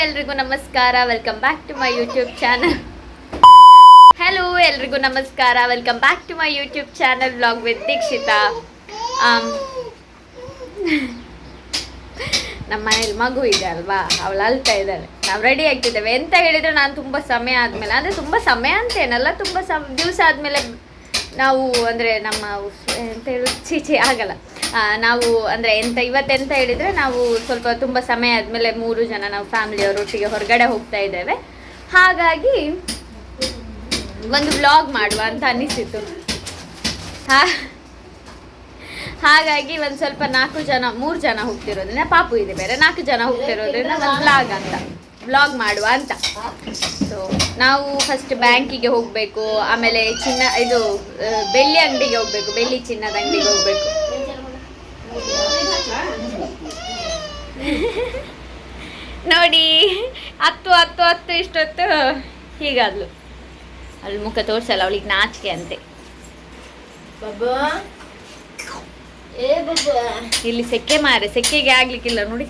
ಎಲ್ರಿಗೂ ನಮಸ್ಕಾರ. Welcome back to my YouTube channel hello ಎಲ್ರಿಗೂ ನಮಸ್ಕಾರ. Welcome back to my YouTube channel blog with Deekshitha ನಮ್ಮ ಮನೇಲಿ ಮಗು ಇದೆ ಅಲ್ವಾ? ಅವಳು ಅಳ್ತಾ ಇದ್ದಾಳೆ. ನಾವು ರೆಡಿ ಆಗ್ತಿದ್ದೇವೆ. ಎಂತ ಹೇಳಿದ್ರೆ ನಾನು ತುಂಬ ಸಮಯ ಆದಮೇಲೆ, ಅಂದರೆ ತುಂಬ ಸಮಯ ಅಂತೇನಲ್ಲ ತುಂಬ ಸಮ ದಿವಸ ಆದಮೇಲೆ ನಾವು, ಅಂದರೆ ನಮ್ಮ ಎಂತ ಹೇಳೋದು ಚೀಚಿ ಆಗಲ್ಲ. ನಾವು ಅಂದರೆ ಎಂತ, ಇವತ್ತೆಂತ ಹೇಳಿದರೆ ನಾವು ಸ್ವಲ್ಪ ತುಂಬ ಸಮಯ ಆದಮೇಲೆ ಮೂರು ಜನ ನಾವು ಫ್ಯಾಮಿಲಿಯವರೊಟ್ಟಿಗೆ ಹೊರಗಡೆ ಹೋಗ್ತಾ ಇದ್ದೇವೆ. ಹಾಗಾಗಿ ಒಂದು ವ್ಲಾಗ್ ಮಾಡುವ ಅಂತ ಅನ್ನಿಸಿತು ಹಾಗಾಗಿ ಒಂದು ಸ್ವಲ್ಪ ನಾಲ್ಕು ಜನ, ಮೂರು ಜನ ಹೋಗ್ತಿರೋದ್ರಿಂದ ಪಾಪು ಇದೆ ಬೇರೆ, ನಾಲ್ಕು ಜನ ಹೋಗ್ತಿರೋದ್ರಿಂದ ಒಂದು ವ್ಲಾಗ್ ಅಂತ ವ್ಲಾಗ್ ಮಾಡುವ ಅಂತ. ಸೊ ನಾವು ಫಸ್ಟ್ ಬ್ಯಾಂಕಿಗೆ ಹೋಗಬೇಕು, ಆಮೇಲೆ ಚಿನ್ನ, ಇದು ಬೆಳ್ಳಿ ಅಂಗಡಿಗೆ ಹೋಗಬೇಕು, ಬೆಳ್ಳಿ ಚಿನ್ನದ ಅಂಗಡಿಗೆ ಹೋಗಬೇಕು. ನೋಡಿ. ಹತ್ತು ಹತ್ತು ಹತ್ತು ಇಷ್ಟೊತ್ತು. ಹೀಗಾದ್ಲು. ಅಲ್ಲಿ ಮುಖ ತೋರಿಸಲ್ಲ ಅವಳಿಗೆ ನಾಚಿಕೆ ಅಂತೆ. ಇಲ್ಲಿ ಸೆಕೆ ಮಾರೆ ಸೆಕೆಗೆ ಆಗ್ಲಿಕ್ಕಿಲ್ಲ ನೋಡಿ.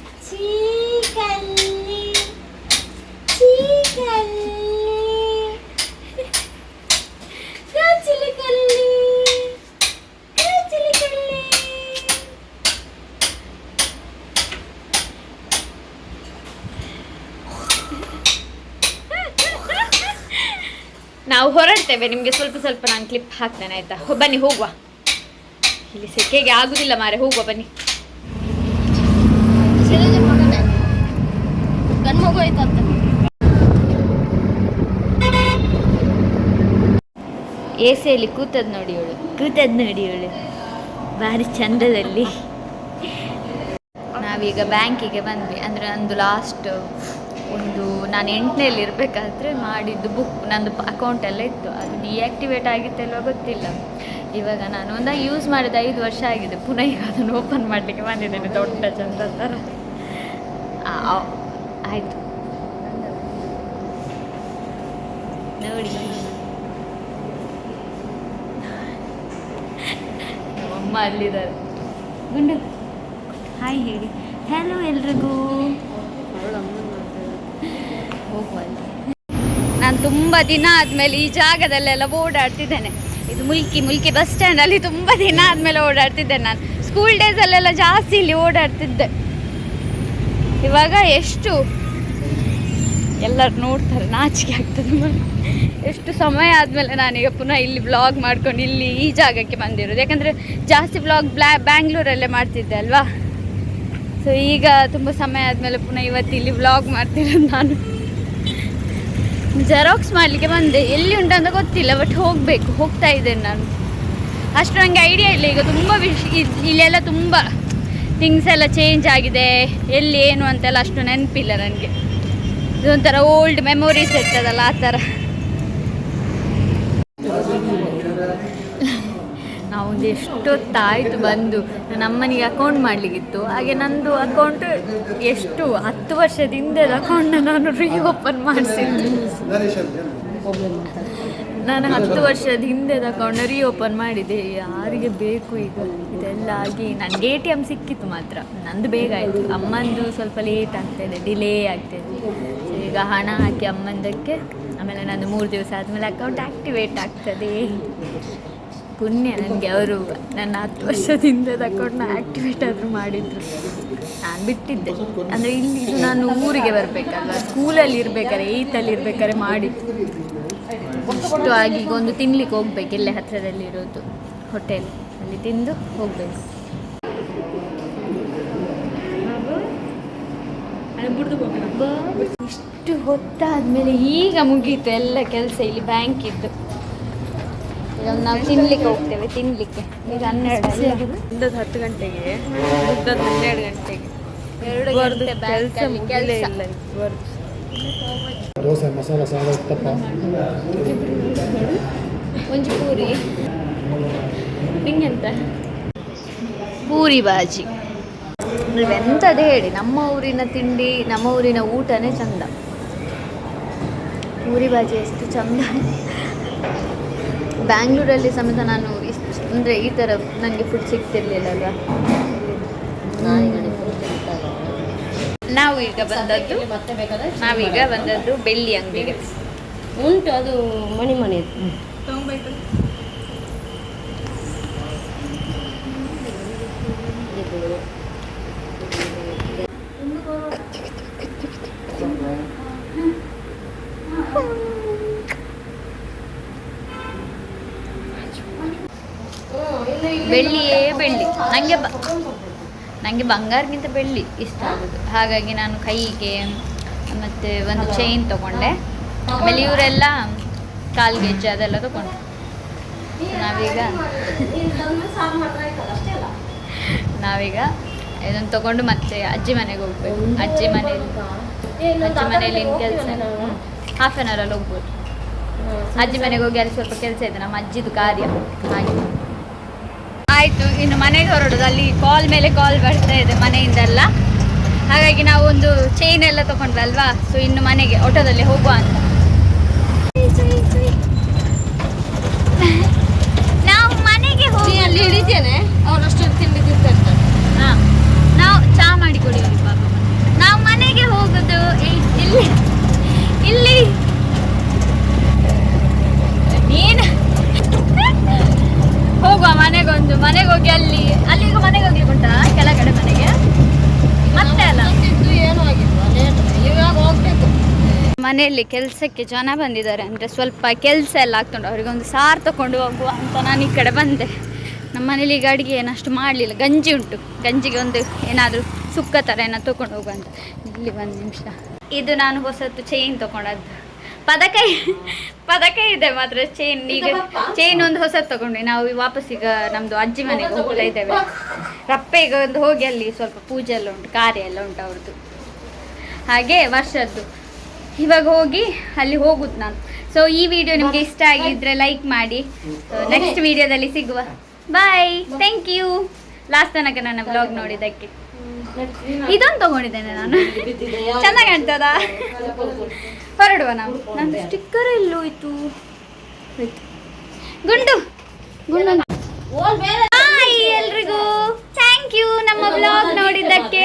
ನಾವು ಹೊರಡ್ತೇವೆ. ನಿಮಗೆ ಸ್ವಲ್ಪ ಸ್ವಲ್ಪ ನಾನು ಕ್ಲಿಪ್ ಹಾಕ್ತೇನೆ, ಆಯ್ತಾ? ಬನ್ನಿ, ಹೋಗುವ. ಇಲ್ಲಿ ಸೆಕೆಗೆ ಆಗುದಿಲ್ಲ ಮಾರೆ, ಹೋಗುವ, ಬನ್ನಿ. ಎಸಿಯಲ್ಲಿ ಕೂತದ್ ನೋಡಿ ಇವಳು. ಕೂತದ್ ನೋಡಿ ಇವಳು. ಭಾರಿ ಚಂದದಲ್ಲಿ. ನಾವೀಗ ಬ್ಯಾಂಕಿಗೆ ಬಂದ್ವಿ. ಅಂದ್ರೆ ನಂದು ಲಾಸ್ಟ್ ಒಂದು ನಾನು ಎಂಟನೇಲಿ ಇರಬೇಕಾದ್ರೆ ಮಾಡಿದ್ದು ಬುಕ್ ನಂದು ಅಕೌಂಟ್ ಎಲ್ಲ ಇತ್ತು. ಅದು ಡಿಆಕ್ಟಿವೇಟ್ ಆಗಿತ್ತಲ್ವ ಗೊತ್ತಿಲ್ಲ. ಇವಾಗ ನಾನು ಒಂದು ಯೂಸ್ ಮಾಡಿದ ಐದು ವರ್ಷ ಆಗಿದೆ. ಪುನಃ ಈಗ ಅದನ್ನು ಓಪನ್ ಮಾಡಲಿಕ್ಕೆ ಬಂದಿದ್ದೇನೆ ದೊಡ್ಡ ಚಂದ ಥರ ಆಯ್ತು. ನೋಡಿ. ನಮ್ಮಮ್ಮ ಅಲ್ಲಿದ್ದಾರೆ. ಗುಂಡು. ಹಾಯ್ ಹೇಳಿ. ಹಲೋ ಎಲ್ರಿಗೂ. ಅಲ್ಲಿ. ನಾನು ತುಂಬ ದಿನ ಆದಮೇಲೆ ಈ ಜಾಗದಲ್ಲೆಲ್ಲ ಓಡಾಡ್ತಿದ್ದೇನೆ. ಇದು ಮುಲ್ಕಿ ಮುಲ್ಕಿ ಬಸ್ ಸ್ಟ್ಯಾಂಡಲ್ಲಿ ತುಂಬ ದಿನ ಆದಮೇಲೆ ಓಡಾಡ್ತಿದ್ದೇನೆ ನಾನು. ಸ್ಕೂಲ್ ಡೇಸಲ್ಲೆಲ್ಲ ಜಾಸ್ತಿ ಇಲ್ಲಿ ಓಡಾಡ್ತಿದ್ದೆ. ಇವಾಗ ಎಷ್ಟು ಎಲ್ಲರು ನೋಡ್ತಾರೆ, ನಾಚಿಕೆ ಆಗ್ತದೆ ಎಷ್ಟು ಸಮಯ ಆದಮೇಲೆ ನಾನೀಗ ಪುನಃ ಇಲ್ಲಿ ಬ್ಲಾಗ್ ಮಾಡ್ಕೊಂಡು ಇಲ್ಲಿ ಈ ಜಾಗಕ್ಕೆ ಬಂದಿರೋದು. ಯಾಕಂದರೆ ಜಾಸ್ತಿ ಬ್ಲಾಗ್ ಬ್ಲಾ, ಬ್ಯಾಂಗ್ಳೂರಲ್ಲೇ ಮಾಡ್ತಿದ್ದೆ ಅಲ್ವಾ? ಸೊ ಈಗ ತುಂಬ ಸಮಯ ಆದಮೇಲೆ ಪುನಃ ಇವತ್ತು ಇಲ್ಲಿ ಬ್ಲಾಗ್ ಮಾಡ್ತಿರೋದು ನಾನು. ಜೆರಾಕ್ಸ್ ಮಾಡಲಿಕ್ಕೆ ಬಂದೆ. ಎಲ್ಲಿ ಉಂಟು ಅಂತ ಗೊತ್ತಿಲ್ಲ ಬಟ್ ಹೋಗಬೇಕು, ಹೋಗ್ತಾ ಇದ್ದೇನೆ ನಾನು. ಅಷ್ಟು ನನಗೆ ಐಡಿಯಾ ಇಲ್ಲ. ಈಗ ತುಂಬ ವಿಶ್ ಇಲ್ಲೆಲ್ಲ ತುಂಬ ಥಿಂಗ್ಸ್ ಎಲ್ಲ ಚೇಂಜ್ ಆಗಿದೆ. ಎಲ್ಲಿ ಏನು ಅಂತೆಲ್ಲ ಅಷ್ಟು ನೆನಪಿಲ್ಲ ನನಗೆ ಇದೊಂಥರ ಓಲ್ಡ್ ಮೆಮೊರೀಸ್ ಇರ್ತದಲ್ಲ, ಆ ಥರ ನಾವೊಂದು ಎಷ್ಟೊತ್ತಾಯಿತು ಬಂದು. ನನ್ನ ಅಮ್ಮನಿಗೆ ಅಕೌಂಟ್ ಮಾಡಲಿಕ್ಕಿತ್ತು. ಹಾಗೆ ನಂದು ಅಕೌಂಟ್ ಎಷ್ಟು? ಹತ್ತು ವರ್ಷದಿಂದ ಅಕೌಂಟ್ನ ನಾನು ರೀ ಓಪನ್ ಮಾಡಿಸಿದ್ದು. ನಾನು ಹತ್ತು ವರ್ಷದ ಹಿಂದೆ ತಗೊಂಡು ರೀ ಓಪನ್ ಮಾಡಿದೆ. ಯಾರಿಗೆ ಬೇಕು ಈಗ ಇದೆಲ್ಲ ಆಗಿ ನನಗೆ ಎ ಟಿ ಎಂ ಸಿಕ್ಕಿತ್ತು ಮಾತ್ರ. ನಂದು ಬೇಗ ಆಯಿತು. ಅಮ್ಮಂದು ಸ್ವಲ್ಪ ಲೇಟ್ ಆಗ್ತಾಯಿದೆ ಡಿಲೇ ಆಗ್ತಾಯಿದೆ ಈಗ ಹಣ ಹಾಕಿ ಅಮ್ಮಂದಕ್ಕೆ, ಆಮೇಲೆ ನಾನು ಮೂರು ದಿವಸ ಆದಮೇಲೆ ಅಕೌಂಟ್ ಆ್ಯಕ್ಟಿವೇಟ್ ಆಗ್ತದೆ. ಪುಣ್ಯ ನನಗೆ. ಅವರು ನನ್ನ ಹತ್ತು ವರ್ಷದಿಂದ ತಕೊಂಡು ಆ್ಯಕ್ಟಿವೇಟ್ ಆದರೂ ಮಾಡಿದ್ರು. ನಾನು ಬಿಟ್ಟಿದ್ದೆ. ಅಂದರೆ ಇಲ್ಲಿ ನಾನು ಊರಿಗೆ ಬರಬೇಕಲ್ಲ ಸ್ಕೂಲಲ್ಲಿ ಇರ್ಬೇಕಾದ್ರೆ ಏಯ್ತಲ್ಲಿ ಇರ್ಬೇಕಾದ್ರೆ ಮಾಡಿದ್ದು ಅಷ್ಟು ಆಗಿ ಈಗ ಒಂದು ತಿನ್ಲಿಕ್ಕೆ ಹೋಗ್ಬೇಕು ಇಲ್ಲೇ ಹತ್ತಿರದಲ್ಲಿ ಇರೋದು ಹೋಟೆಲ್ ಅಲ್ಲಿ ತಿಂದು ಹೋಗ್ಬೇಕು. ಇಷ್ಟು ಹೊತ್ತಾದ್ಮೇಲೆ ಈಗ ಮುಗೀತು ಎಲ್ಲ ಕೆಲಸ ಇಲ್ಲಿ ಬ್ಯಾಂಕ್ ಇದ್ದು. ಈಗ ನಾವು ತಿನ್ಲಿಕ್ಕೆ ಹೋಗ್ತೇವೆ ತಿನ್ಲಿಕ್ಕೆ. ಈಗ ಹನ್ನೆರಡು ಇಂದದ್ದು ಹತ್ತು ಗಂಟೆಗೆ. ದುಡ್ಡದ್ದು ಹನ್ನೆರಡು ಗಂಟೆಗೆ. ಎರಡು ಗಂಟೆ ಕೆಲಸ ಮುಗಿಲೇ ಇಲ್ಲ ದೋಸೆ ಮಸಾಲ ಸಾಲ ಉತ್ತಪ್ಪ. ಒಂಜಿ ಪೂರಿ. ನಿಂಗೆಂತ? ಪೂರಿ ಬಾಜಿ ನೀವೆಂಥದ್ದು ಹೇಳಿ ನಮ್ಮ ಊರಿನ ತಿಂಡಿ ನಮ್ಮ ಊರಿನ ಊಟನೇ ಚಂದ. ಪೂರಿ ಬಾಜಿ ಎಷ್ಟು ಚಂದ. ಬ್ಯಾಂಗ್ಳೂರಲ್ಲಿ ಸಮೇತ ನಾನು ಇಷ್ಟು ಅಂದರೆ ಈ ಥರ ನನಗೆ ಫುಡ್ ಸಿಗ್ತಿರ್ಲಿಲ್ಲ ಅಲ್ವಾ ನಾವು ಈಗ ಬಂದದ್ದು ಮತ್ತೆ ಬೇಕಾದ್ರೆ ನಾವೀಗ ಬಂದದ್ದು ಬೆಳ್ಳಿ ಅಂಗಡಿಗೆ. ಉಂಟು ಅದು ಮಣಿ ಮಣಿ ಬೆಳ್ಳಿಯೇ ಬೆಳ್ಳಿ ನನಗೆ ಬ ನನಗೆ ಬಂಗಾರಕ್ಕಿಂತ ಬೆಳ್ಳಿ ಇಷ್ಟ ಆಗೋದು. ಹಾಗಾಗಿ ನಾನು ಕೈಗೆ ಮತ್ತು ಒಂದು ಚೈನ್ ತಗೊಂಡೆ. ಆಮೇಲೆ ಇವರೆಲ್ಲ ಕಾಲು ಗೆಜ್ಜೆ ಅದೆಲ್ಲ ತೊಗೊಂಡು ನಾವೀಗ ನಾವೀಗ ಇದನ್ನು ತಗೊಂಡು ಮತ್ತೆ ಅಜ್ಜಿ ಮನೆಗೆ ಹೋಗ್ಬೇಕು. ಅಜ್ಜಿ ಮನೇಲಿ ಅಜ್ಜಿ ಮನೇಲಿ ಏನು ಕೆಲಸ ಹಾಫ್ ಆನ್ ಅವರಲ್ಲಿ ಹೋಗ್ಬೋದು. ಅಜ್ಜಿ ಮನೆಗೆ ಹೋಗಿ ಅಲ್ಲಿ ಸ್ವಲ್ಪ ಕೆಲಸ ಇದೆ. ನಮ್ಮ ಅಜ್ಜಿದು ಕಾರ್ಯ. ಹಾಗೆ. ಆಯಿತು, ಇನ್ನು ಮನೆಗೆ ಹೊರಡೋದು. ಅಲ್ಲಿ ಕಾಲ್ ಮೇಲೆ ಕಾಲ್ ಬರ್ತಾ ಇದೆ ಮನೆಯಿಂದೆಲ್ಲ. ಹಾಗಾಗಿ ಒಂದು ಚೈನ್ ಎಲ್ಲ ತಗೊಂಡ್ವಲ್ವಾ? ಸೊ ಇನ್ನು ಮನೆಗೆ ಆಟೋದಲ್ಲಿ ಹೋಗುವ ಅಂತ ನಾವು ಮನೆಗೆ ಹೋಗಿ ಅಲ್ಲಿ ಹಿಡಿತೇನೆ ಅವರಷ್ಟು ತಿಂಡಿ ತಿಂತಿರ್ತಾರೆ ಹಾ. ನಾವು ಚಾ ಮಾಡಿ ಕುಡಿಯೋದು ಪಾಪ ನಾವು ಮನೆಗೆ ಹೋಗೋದು ಇ- ಇಲ್ಲಿ ಇಲ್ಲಿ ನೀನು ಹೋಗುವ ಮನೆಗೊಂದು ಮನೆಗೆ ಹೋಗಿ ಅಲ್ಲಿ ಮನೆಗೆ ಹೋಗ್ಲಿಕ್ಕೆ ಕೆಳಗಡೆ ಮನೆಗೆ? ಮತ್ತೆ ಅಲ್ಲ? ಏನು ಇವಾಗ ಹೋಗ್ಬೇಕು ಮನೆಯಲ್ಲಿ ಕೆಲಸಕ್ಕೆ ಜನ ಬಂದಿದ್ದಾರೆ. ಅಂದರೆ ಸ್ವಲ್ಪ ಕೆಲಸ ಎಲ್ಲ ಆಗ್ತುಂಟು. ಅವರಿಗೊಂದು ಸಾರು ತಗೊಂಡು ಹೋಗುವ ಅಂತ ನಾನು ಈ ಕಡೆ ಬಂದೆ. ನಮ್ಮ ಮನೇಲಿ ಈಗ ಅಡುಗೆ ಏನಷ್ಟು ಮಾಡಲಿಲ್ಲ. ಗಂಜಿ ಉಂಟು. ಗಂಜಿಗೆ ಒಂದು ಏನಾದರೂ ಸುಕ್ಕ ಥರ ಏನೋ ತೊಗೊಂಡು ಹೋಗುವ ಅಂತ. ಇಲ್ಲಿ ಒಂದು ನಿಮಿಷ. ಇದು ನಾನು ಹೊಸತ್ತು ಚೈನ್ ತೊಗೊಂಡದ್ದು ಪದಕ ಪದಕ ಇದೆ ಮಾತ್ರ ಚೈನ್ ಈಗ ಚೈನ್ ಒಂದು ಹೊಸದು ತಗೊಂಡ್ವಿ ನಾವು ವಾಪಸ್ ಈಗ ನಮ್ದು ಅಜ್ಜಿ ಮನೆಗೆ ಹೋಗ್ತಾ ಇದ್ದೇವೆ. ರಪ್ಪೆಗೆ ಒಂದು ಹೋಗಿ ಅಲ್ಲಿ ಸ್ವಲ್ಪ ಪೂಜೆ ಎಲ್ಲ ಉಂಟು ಕಾರ್ಯ ಎಲ್ಲ ಉಂಟು ಅವ್ರದ್ದು. ಹಾಗೆ ವರ್ಷದ್ದು. ಇವಾಗ ಹೋಗಿ ಅಲ್ಲಿ ಹೋಗುದು ನಾನು. ಸೊ ಈ ವಿಡಿಯೋ ನಿಮಗೆ ಇಷ್ಟ ಆಗಿದ್ರೆ ಲೈಕ್ ಮಾಡಿ. ನೆಕ್ಸ್ಟ್ ವಿಡಿಯೋದಲ್ಲಿ ಸಿಗುವ. ಬಾಯ್ ಥ್ಯಾಂಕ್ ಯು ಲಾಸ್ಟ್ ತನಕ ನನ್ನ ಬ್ಲಾಗ್ ನೋಡಿದ್ದಕ್ಕೆ. ಇದೊಂದು ತಗೊಂಡಿದ್ದೇನೆ ನಾನು. ಚೆನ್ನಾಗಿ ಕಾಣ್ತದ? ಹೊರಡುವ ನಾವು. ನಂದು ಸ್ಟಿಕ್ಕರ್ ಎಲ್ಲೋ ಇತ್ತು. ಗುಂಡು. ಗುಂಡು. ಎಲ್ರಿಗೂ. ಥ್ಯಾಂಕ್ ಯು ನಮ್ಮ ಬ್ಲಾಗ್ ನೋಡಿದ್ದಕ್ಕೆ.